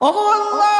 ওগো আল্লাহ!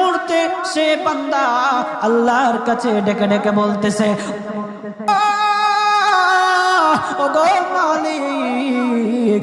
মুহূর্তে সে বান্দা আল্লাহর কাছে ডেকে ডেকে বলতেছে মালিক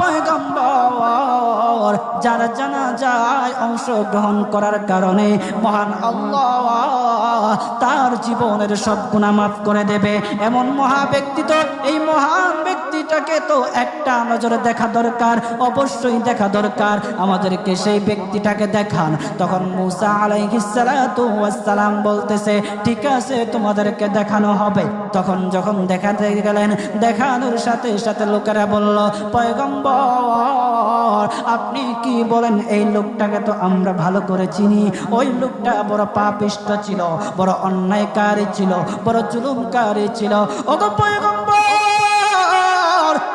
পয়গম্বর যারা জানা যায় অংশগ্রহণ করার কারণে মহান আল্লাহ তার জীবনের সব গুণা মাফ করে দেবে। এমন মহা ব্যক্তি তো, এই মহান ব্যক্তিটাকে তো একটা নজরে দেখা দরকার, অবশ্যই দেখা দরকার। আমাদেরকে সেই ব্যক্তিটাকে দেখান। তখন মুসা আলাইহিসালাম বলতেছে, ঠিক আছে, তোমাদেরকে দেখানো হবে। তখন যখন দেখাতে গেলেন, দেখানোর সাথে সাথে লোকেরা বলল, পয়গম্বর, আপনি কি বলেন, এই লোকটাকে তো আমরা ভালো করে চিনি। ওই লোকটা বড় পাপিষ্ট ছিল। বড় অন্যায়কারী ছিল বড় জুলুমকারী ছিল। ওগো পয়গম্বর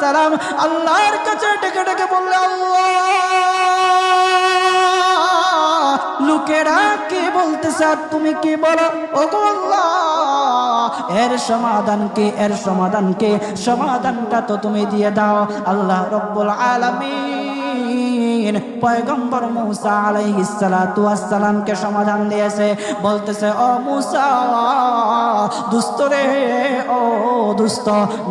সালাম আল্লাহর কাছে ডেকে ডেকে বললে লোকেরা কে বলতেছে আর তুমি কি বলো? ও আল্লাহ, এর সমাধান কে? এর সমাধান কে? সমাধানটা তো তুমি দিয়ে দাও। আল্লাহ রব্বুল আলামিন পয়গম্বর মুসা সালাতু ওয়াস সালামকে সমাধান দিয়েছে। বলতেছে, ও মুসা রে, ও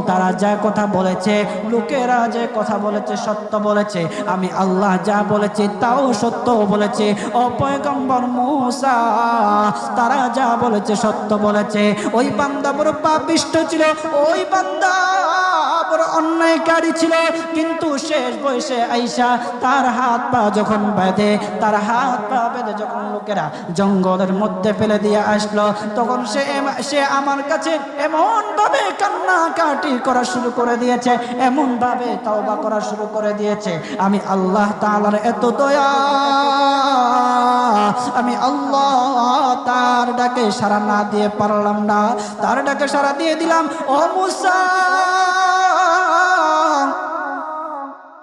তারা যা কথা বলেছে, লোকেরা যে কথা বলেছে, সত্য বলেছে। আমি আল্লাহ যা বলেছি, তাও সত্য বলেছে। ও পয়গম্বর মুসা, তারা যা বলেছে, সত্য বলেছে। ওই বান্দা বড় পাপিষ্ট ছিল, ওই বান্দা বড় অন্যায়কারী ছিল। কিন্তু শেষ বয়সে আইসা তার হাত পা যখন বেঁধে, তার হাত পা বেঁধে যখন লোকেরা জঙ্গলের মধ্যে ফেলে দিয়ে আসলো, তখন সে সে আমার কাছে এমন ভাবে কান্নাকাটি করা শুরু করে দিয়েছে এমন ভাবে তওবা করা শুরু করে দিয়েছে, আমি আল্লাহ তাআলার এত দয়া, আমি আল্লাহ তার ডাকে সারা না দিয়ে পারলাম না, তার ডাকে সারা দিয়ে দিলাম, ও মুসা।